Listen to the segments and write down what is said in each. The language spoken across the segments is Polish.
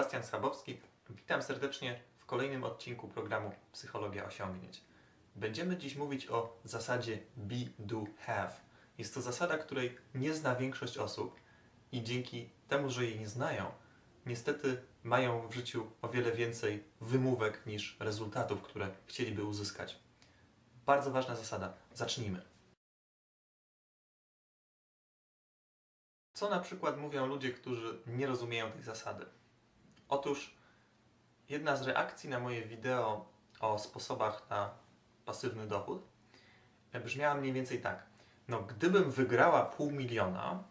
Sebastian Schabowski. Witam serdecznie w kolejnym odcinku programu Psychologia Osiągnięć. Będziemy dziś mówić o zasadzie be, do, have. Jest to zasada, której nie zna większość osób i dzięki temu, że jej nie znają, niestety mają w życiu o wiele więcej wymówek niż rezultatów, które chcieliby uzyskać. Bardzo ważna zasada. Zacznijmy. Co na przykład mówią ludzie, którzy nie rozumieją tej zasady? Otóż jedna z reakcji na moje wideo o sposobach na pasywny dochód brzmiała mniej więcej tak. No, gdybym wygrała pół miliona,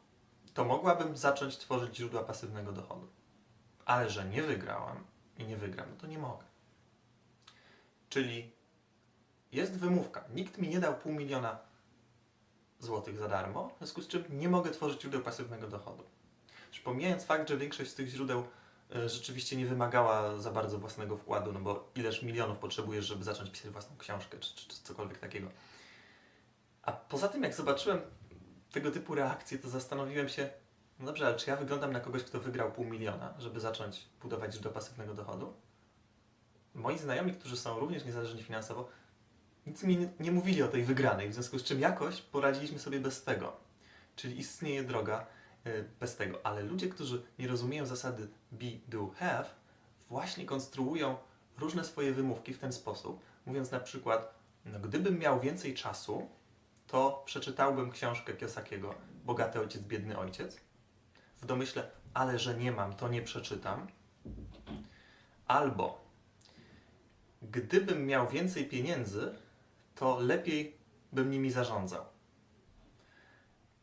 to mogłabym zacząć tworzyć źródła pasywnego dochodu. Ale że nie wygrałam i nie wygram, no to nie mogę. Czyli jest wymówka. Nikt mi nie dał pół miliona złotych za darmo, w związku z czym nie mogę tworzyć źródeł pasywnego dochodu. Już pomijając fakt, że większość z tych źródeł e, rzeczywiście nie wymagała za bardzo własnego wkładu, no bo ileż milionów potrzebujesz, żeby zacząć pisać własną książkę, czy, czy, czy cokolwiek takiego. A poza tym, jak zobaczyłem tego typu reakcje, to zastanowiłem się, no dobrze, ale czy ja wyglądam na kogoś, kto wygrał pół miliona, żeby zacząć budować źródło pasywnego dochodu? Moi znajomi, którzy są również niezależni finansowo, nic mi nie, mówili o tej wygranej, w związku z czym jakoś poradziliśmy sobie bez tego. Czyli istnieje droga bez tego. Ale ludzie, którzy nie rozumieją zasady be, do, have, właśnie konstruują różne swoje wymówki w ten sposób, mówiąc na przykład, no, gdybym miał więcej czasu, to przeczytałbym książkę Kiosakiego Bogaty ojciec, biedny ojciec. W domyśle, ale że nie mam, to nie przeczytam. Albo gdybym miał więcej pieniędzy, to lepiej bym nimi zarządzał.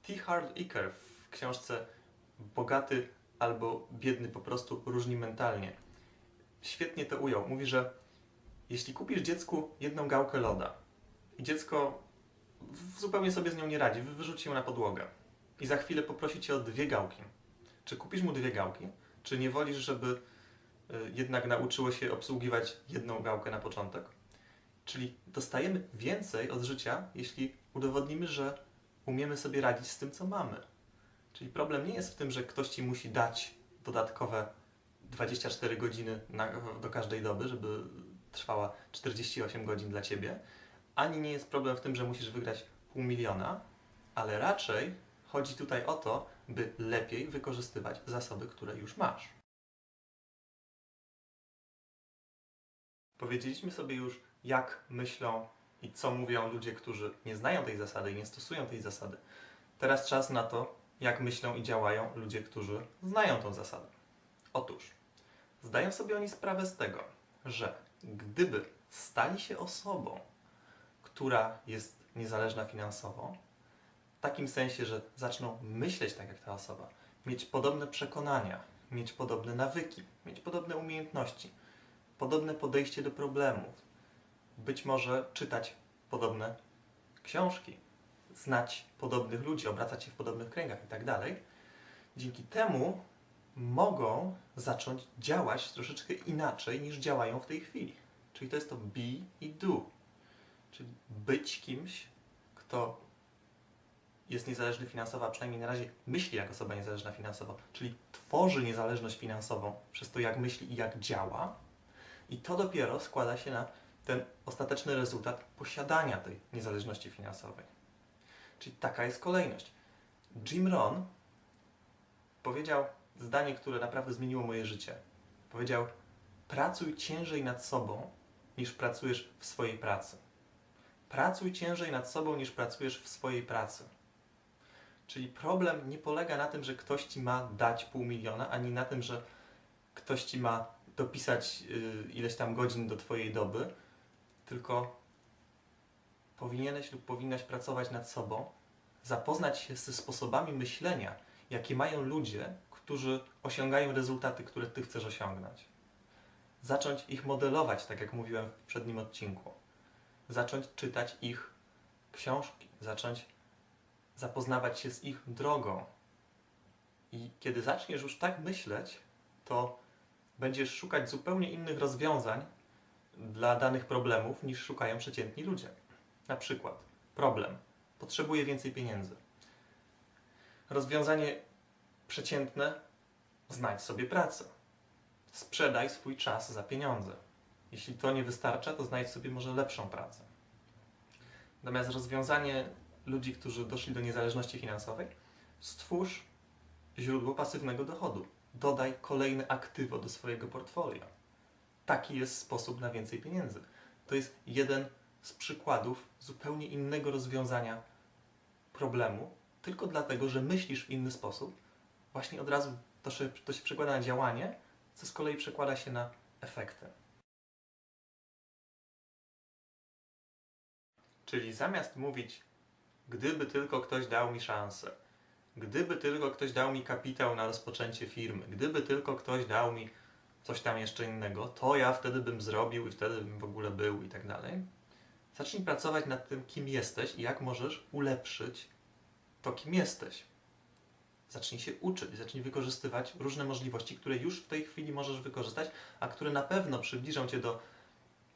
T. Hart Iker książce Bogaty albo biedny po prostu różni mentalnie. Świetnie to ujął. Mówi, że jeśli kupisz dziecku jedną gałkę loda i dziecko zupełnie sobie z nią nie radzi, wy- wyrzuci ją na podłogę i za chwilę poprosi cię o dwie gałki. Czy kupisz mu dwie gałki? Czy nie wolisz, żeby y, jednak nauczyło się obsługiwać jedną gałkę na początek? Czyli dostajemy więcej od życia, jeśli udowodnimy, że umiemy sobie radzić z tym, co mamy. Czyli problem nie jest w tym, że ktoś ci musi dać dodatkowe 24 godziny na, do każdej doby, żeby trwała 48 godzin dla ciebie, ani nie jest problem w tym, że musisz wygrać pół miliona, ale raczej chodzi tutaj o to, by lepiej wykorzystywać zasoby, które już masz. Powiedzieliśmy sobie już, jak myślą i co mówią ludzie, którzy nie znają tej zasady i nie stosują tej zasady. Teraz czas na to, jak myślą i działają ludzie, którzy znają tą zasadę. Otóż, zdają sobie oni sprawę z tego, że gdyby stali się osobą, która jest niezależna finansowo, w takim sensie, że zaczną myśleć tak jak ta osoba, mieć podobne przekonania, mieć podobne nawyki, mieć podobne umiejętności, podobne podejście do problemów, być może czytać podobne książki, znać podobnych ludzi, obracać się w podobnych kręgach itd. Dzięki temu mogą zacząć działać troszeczkę inaczej niż działają w tej chwili. Czyli to jest to be i do. Czyli być kimś, kto jest niezależny finansowo, a przynajmniej na razie myśli jak osoba niezależna finansowo, czyli tworzy niezależność finansową przez to, jak myśli i jak działa, i to dopiero składa się na ten ostateczny rezultat posiadania tej niezależności finansowej. Czyli taka jest kolejność. Jim Rohn powiedział zdanie, które naprawdę zmieniło moje życie. Powiedział: Pracuj ciężej nad sobą, niż pracujesz w swojej pracy. Pracuj ciężej nad sobą, niż pracujesz w swojej pracy. Czyli problem nie polega na tym, że ktoś ci ma dać pół miliona, ani na tym, że ktoś ci ma dopisać y, ileś tam godzin do Twojej doby, tylko powinieneś lub powinnaś pracować nad sobą, zapoznać się ze sposobami myślenia, jakie mają ludzie, którzy osiągają rezultaty, które Ty chcesz osiągnąć. Zacząć ich modelować, tak jak mówiłem w poprzednim odcinku. Zacząć czytać ich książki, zacząć zapoznawać się z ich drogą. I kiedy zaczniesz już tak myśleć, to będziesz szukać zupełnie innych rozwiązań dla danych problemów niż szukają przeciętni ludzie. Na przykład problem. Potrzebuję więcej pieniędzy. Rozwiązanie przeciętne. Znajdź sobie pracę. sprzedaj swój czas za pieniądze. Jeśli to nie wystarcza, to znajdź sobie może lepszą pracę. Natomiast rozwiązanie ludzi, którzy doszli do niezależności finansowej, stwórz źródło pasywnego dochodu. Dodaj kolejne aktywo do swojego portfolio. Taki jest sposób na więcej pieniędzy. To jest jeden z przykładów zupełnie innego rozwiązania problemu, tylko dlatego, że myślisz w inny sposób. Właśnie od razu to się, to się przekłada na działanie, co z kolei przekłada się na efekty. Czyli zamiast mówić, gdyby tylko ktoś dał mi szansę, gdyby tylko ktoś dał mi kapitał na rozpoczęcie firmy, gdyby tylko ktoś dał mi coś tam jeszcze innego, to ja wtedy bym zrobił i wtedy bym w ogóle był i tak dalej. Zacznij pracować nad tym, kim jesteś i jak możesz ulepszyć to, kim jesteś. Zacznij się uczyć, zacznij wykorzystywać różne możliwości, które już w tej chwili możesz wykorzystać, a które na pewno przybliżą cię do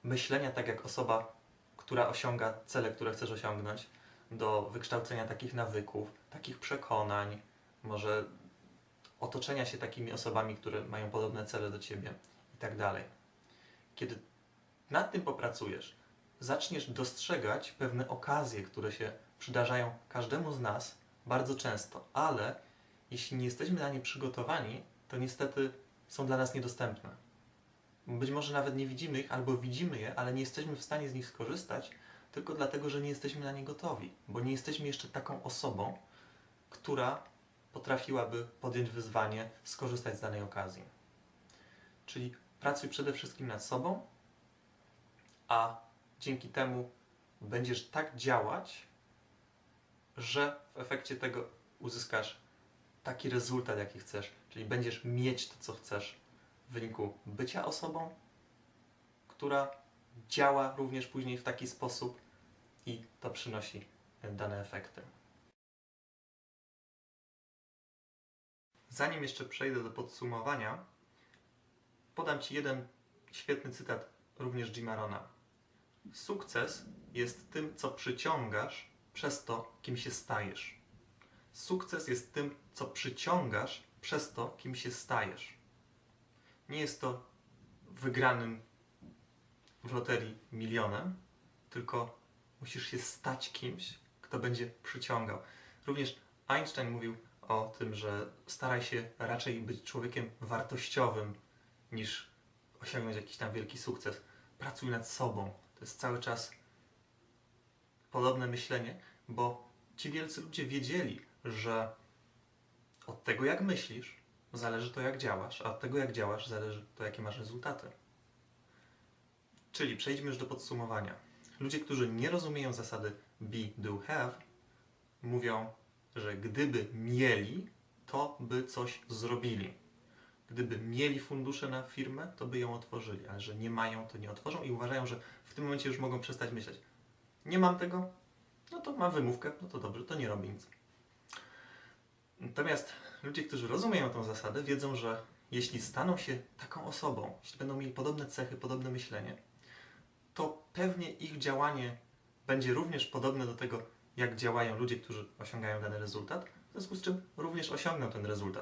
myślenia tak jak osoba, która osiąga cele, które chcesz osiągnąć, do wykształcenia takich nawyków, takich przekonań, może otoczenia się takimi osobami, które mają podobne cele do ciebie i tak dalej. Kiedy nad tym popracujesz, zaczniesz dostrzegać pewne okazje, które się przydarzają każdemu z nas bardzo często, ale jeśli nie jesteśmy na nie przygotowani, to niestety są dla nas niedostępne. Być może nawet nie widzimy ich, albo widzimy je, ale nie jesteśmy w stanie z nich skorzystać, tylko dlatego, że nie jesteśmy na nie gotowi, bo nie jesteśmy jeszcze taką osobą, która potrafiłaby podjąć wyzwanie, skorzystać z danej okazji. Czyli pracuj przede wszystkim nad sobą, a dzięki temu będziesz tak działać, że w efekcie tego uzyskasz taki rezultat, jaki chcesz, czyli będziesz mieć to, co chcesz w wyniku bycia osobą, która działa również później w taki sposób i to przynosi dane efekty. Zanim jeszcze przejdę do podsumowania, podam Ci jeden świetny cytat również Jima Rona. Sukces jest tym, co przyciągasz przez to, kim się stajesz. Sukces jest tym, co przyciągasz przez to, kim się stajesz. Nie jest to wygranym w loterii milionem, tylko musisz się stać kimś, kto będzie przyciągał. Również Einstein mówił o tym, że staraj się raczej być człowiekiem wartościowym niż osiągnąć jakiś tam wielki sukces. Pracuj nad sobą. To jest cały czas podobne myślenie, bo ci wielcy ludzie wiedzieli, że od tego jak myślisz zależy to jak działasz, a od tego jak działasz zależy to jakie masz rezultaty. Czyli przejdźmy już do podsumowania. Ludzie, którzy nie rozumieją zasady be, do, have, mówią, że gdyby mieli, to by coś zrobili. Gdyby mieli fundusze na firmę, to by ją otworzyli, ale że nie mają, to nie otworzą i uważają, że w tym momencie już mogą przestać myśleć. Nie mam tego, no to mam wymówkę, no to dobrze, to nie robi nic. Natomiast ludzie, którzy rozumieją tę zasadę, wiedzą, że jeśli staną się taką osobą, jeśli będą mieli podobne cechy, podobne myślenie, to pewnie ich działanie będzie również podobne do tego, jak działają ludzie, którzy osiągają dany rezultat, w związku z czym również osiągną ten rezultat.